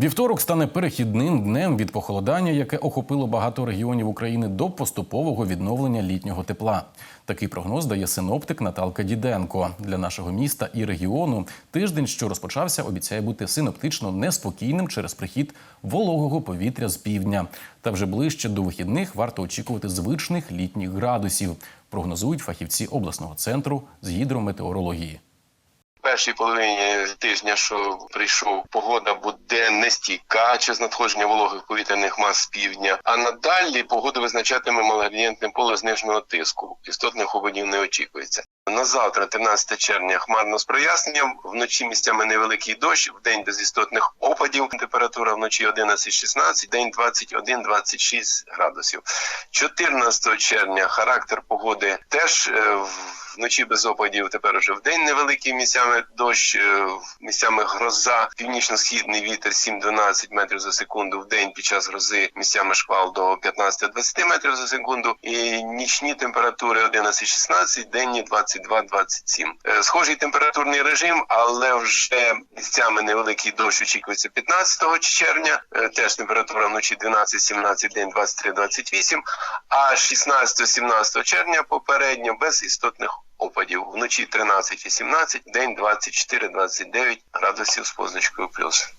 Вівторок стане перехідним днем від похолодання, яке охопило багато регіонів України до поступового відновлення літнього тепла. Такий прогноз дає синоптик Наталка Діденко. Для нашого міста і регіону тиждень, що розпочався, обіцяє бути синоптично неспокійним через прихід вологого повітря з півдня. Та вже ближче до вихідних варто очікувати звичних літніх градусів. Прогнозують фахівці обласного центру з гідрометеорології. В першій половині тижня, що прийшов, погода буде нестійка через надходження вологих повітряних мас з півдня. А надалі погоду визначатиме малоградієнтне поле зниженого тиску. Істотних опадів не очікується. На завтра, 13 червня, хмарно з проясненням. Вночі місцями невеликий дощ, в день без істотних опадів. Температура вночі 11-16, день 21-26 градусів. 14 червня характер погоди теж е, вночі без опадів. Тепер уже в день невеликий місцями дощ, е, місцями гроза, північно-східний вітер 7-12 метрів за секунду. В день під час грози місцями шквал до 15-20 метрів за секунду. І нічні температури 11-16, денні 22-27. Е, Схожий температурний режим, але вже місцями невеликий дощ очікується 15 червня. Е, Теж температура вночі 12-17, день 23-28, а 16-17 червня попередньо без істотних опадів. Вночі 13-18, день 24-29 градусів з позначкою плюс.